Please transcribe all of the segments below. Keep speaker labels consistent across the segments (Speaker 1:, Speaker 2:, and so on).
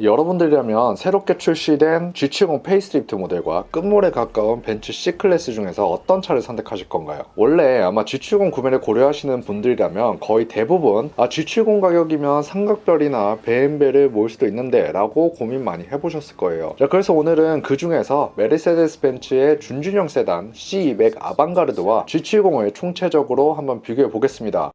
Speaker 1: 여러분들이라면 새롭게 출시된 G70 페이스리프트 모델과 끝물에 가까운 벤츠 C클래스 중에서 어떤 차를 선택하실 건가요? 원래 아마 G70 구매를 고려하시는 분들이라면 거의 대부분 아 G70 가격이면 삼각별이나 베엠벨을 모을 수도 있는데 라고 고민 많이 해보셨을 거예요. 자, 그래서 오늘은 그 중에서 메르세데스 벤츠의 준준형 세단 C200 아방가르드와 G70을 총체적으로 한번 비교해 보겠습니다.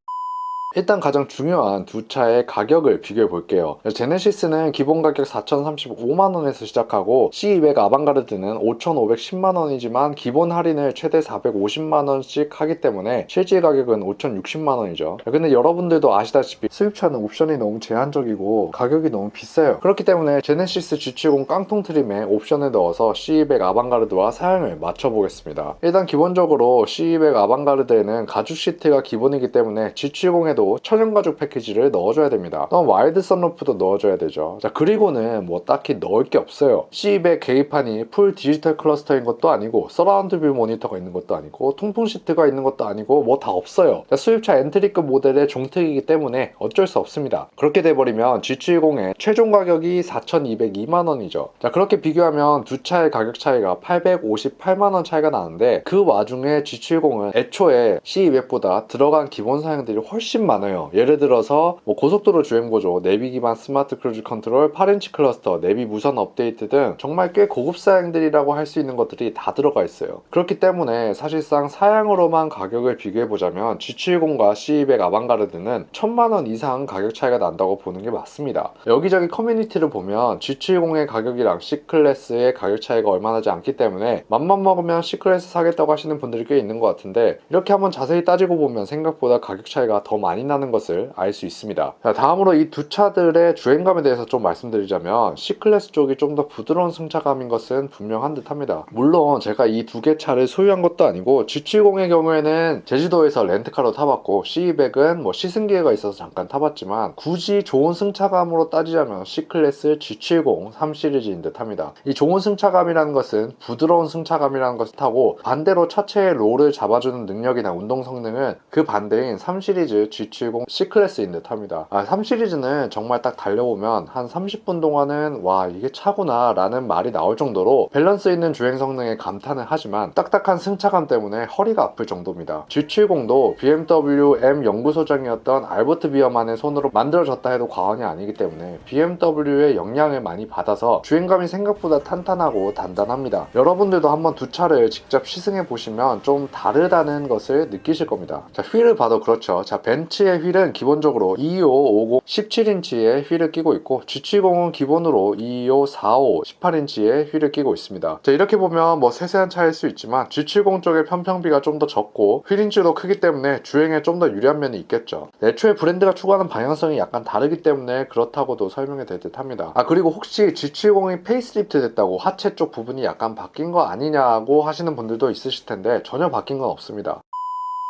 Speaker 1: 일단 가장 중요한 두 차의 가격을 비교해 볼게요. 제네시스는 기본 가격 4,035만원에서 시작하고 C200 아방가르드는 5,510만원이지만 기본 할인을 최대 450만원씩 하기 때문에 실제 가격은 5,060만원이죠. 근데 여러분들도 아시다시피 수입차는 옵션이 너무 제한적이고 가격이 너무 비싸요. 그렇기 때문에 제네시스 G70 깡통 트림에 옵션을 넣어서 C200 아방가르드와 사양을 맞춰보겠습니다. 일단 기본적으로 C200 아방가르드에는 가죽 시트가 기본이기 때문에 G70에 도 천연 가죽 패키지를 넣어줘야 됩니다. 또 와일드 선루프도 넣어줘야 되죠. 자 그리고는 뭐 딱히 넣을 게 없어요. C200 계기판이 풀 디지털 클러스터인 것도 아니고 서라운드 뷰 모니터가 있는 것도 아니고 통풍 시트가 있는 것도 아니고 뭐 다 없어요. 자, 수입차 엔트리급 모델의 종특이기 때문에 어쩔 수 없습니다. 그렇게 돼버리면 G70의 최종 가격이 4,202만 원이죠. 자 그렇게 비교하면 두 차의 가격 차이가 858만 원 차이가 나는데 그 와중에 G70은 애초에 C200보다 들어간 기본 사양들이 훨씬 많아요. 예를 들어서 뭐 고속도로 주행 보조, 내비 기반 스마트 크루즈 컨트롤, 8인치 클러스터, 내비 무선 업데이트 등 정말 꽤 고급 사양들이라고 할 수 있는 것들이 다 들어가 있어요. 그렇기 때문에 사실상 사양으로만 가격을 비교해 보자면 G70과 C200 아방가르드는 천만 원 이상 가격 차이가 난다고 보는 게 맞습니다. 여기저기 커뮤니티를 보면 G70의 가격이랑 C클래스의 가격 차이가 얼마 나지 않기 때문에 맘만 먹으면 C클래스 사겠다고 하시는 분들이 꽤 있는 것 같은데 이렇게 한번 자세히 따지고 보면 생각보다 가격 차이가 더 많이 나는 것을 알 수 있습니다. 자, 다음으로 이 두 차들의 주행감에 대해서 좀 말씀드리자면 C클래스 쪽이 좀 더 부드러운 승차감인 것은 분명한 듯 합니다. 물론 제가 이 두 개 차를 소유한 것도 아니고 G70의 경우에는 제주도에서 렌트카로 타봤고 C200은 뭐 시승 기회가 있어서 잠깐 타봤지만 굳이 좋은 승차감으로 따지자면 C클래스 G70 3시리즈인 듯 합니다. 이 좋은 승차감이라는 것은 부드러운 승차감이라는 것을 타고 반대로 차체의 롤을 잡아주는 능력이나 운동 성능은 그 반대인 3시리즈 G70 C클래스인 듯 합니다. 아, 3시리즈는 정말 딱 달려보면 한 30분 동안은 와 이게 차구나 라는 말이 나올 정도로 밸런스 있는 주행 성능에 감탄을 하지만 딱딱한 승차감 때문에 허리가 아플 정도입니다. G70도 BMW M 연구소장이었던 알버트 비어만의 손으로 만들어졌다 해도 과언이 아니기 때문에 BMW의 영향을 많이 받아서 주행감이 생각보다 탄탄하고 단단합니다. 여러분들도 한번 두 차를 직접 시승해 보시면 좀 다르다는 것을 느끼실 겁니다. 자, 휠을 봐도 그렇죠. 자, 벤츠 의 휠은 기본적으로 2550 17인치의 휠을 끼고 있고 G70은 기본으로 25 45 18인치의 휠을 끼고 있습니다. 자, 이렇게 보면 뭐 세세한 차일 수 있지만 G70 쪽의 편평비가 좀 더 적고 휠인치도 크기 때문에 주행에 좀 더 유리한 면이 있겠죠. 애초에 브랜드가 추구하는 방향성이 약간 다르기 때문에 그렇다고도 설명이 될 듯 합니다. 아 그리고 혹시 G70이 페이스리프트 됐다고 하체 쪽 부분이 약간 바뀐 거 아니냐고 하시는 분들도 있으실 텐데 전혀 바뀐 건 없습니다.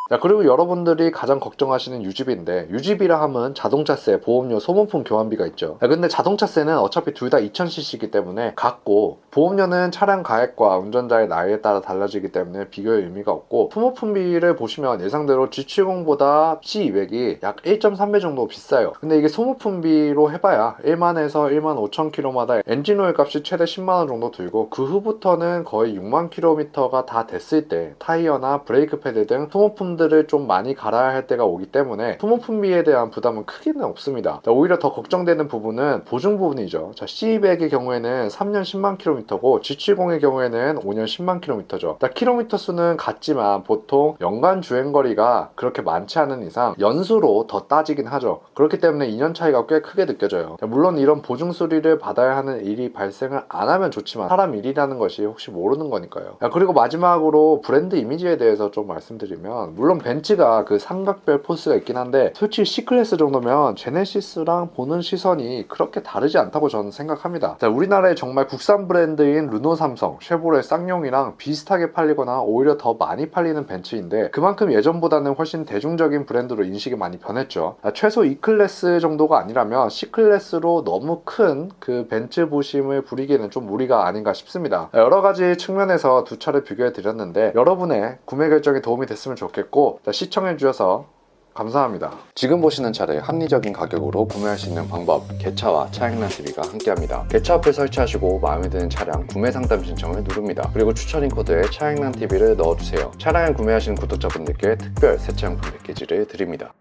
Speaker 1: 자, 그리고 여러분들이 가장 걱정하시는 유지비인데, 유지비라 하면 자동차세, 보험료, 소모품 교환비가 있죠. 야, 근데 자동차세는 어차피 둘 다 2000cc이기 때문에 같고, 보험료는 차량 가액과 운전자의 나이에 따라 달라지기 때문에 비교의 의미가 없고, 소모품비를 보시면 예상대로 G70보다 C200이 약 1.3배 정도 비싸요. 근데 이게 소모품비로 해봐야 1만에서 1만 5천 킬로마다 엔진오일 값이 최대 10만원 정도 들고, 그 후부터는 거의 6만 킬로미터가 다 됐을 때, 타이어나 브레이크 패드 등 소모품 들을 좀 많이 갈아야 할 때가 오기 때문에 소모품비에 대한 부담은 크게는 없습니다. 자, 오히려 더 걱정되는 부분은 보증 부분이죠. 자, C200의 경우에는 3년 10만 킬로미터고 G70의 경우에는 5년 10만 킬로미터죠. 자, 킬로미터 수는 같지만 보통 연간 주행 거리가 그렇게 많지 않은 이상 연수로 더 따지긴 하죠. 그렇기 때문에 2년 차이가 꽤 크게 느껴져요. 자, 물론 이런 보증 수리를 받아야 하는 일이 발생을 안 하면 좋지만 사람 일이라는 것이 혹시 모르는 거니까요. 자, 그리고 마지막으로 브랜드 이미지에 대해서 좀 말씀드리면 물론 벤츠가 그 삼각별 포스가 있긴 한데 솔직히 C클래스 정도면 제네시스랑 보는 시선이 그렇게 다르지 않다고 저는 생각합니다. 자, 우리나라의 정말 국산 브랜드인 르노 삼성, 쉐보레 쌍용이랑 비슷하게 팔리거나 오히려 더 많이 팔리는 벤츠인데 그만큼 예전보다는 훨씬 대중적인 브랜드로 인식이 많이 변했죠. 자, 최소 E클래스 정도가 아니라면 C클래스로 너무 큰 그 벤츠 부심을 부리기에는 좀 무리가 아닌가 싶습니다. 자, 여러 가지 측면에서 두 차를 비교해 드렸는데 여러분의 구매 결정에 도움이 됐으면 좋겠고 자, 시청해 주셔서 감사합니다.
Speaker 2: 지금 보시는 차를 합리적인 가격으로 구매할 수 있는 방법 개차와 차액난 TV가 함께합니다. 개차 어플 설치하시고 마음에 드는 차량 구매 상담 신청을 누릅니다. 그리고 추천인 코드에 차액난 TV를 넣어주세요. 차량을 구매하신 구독자분들께 특별 새 차용품 패키지를 드립니다.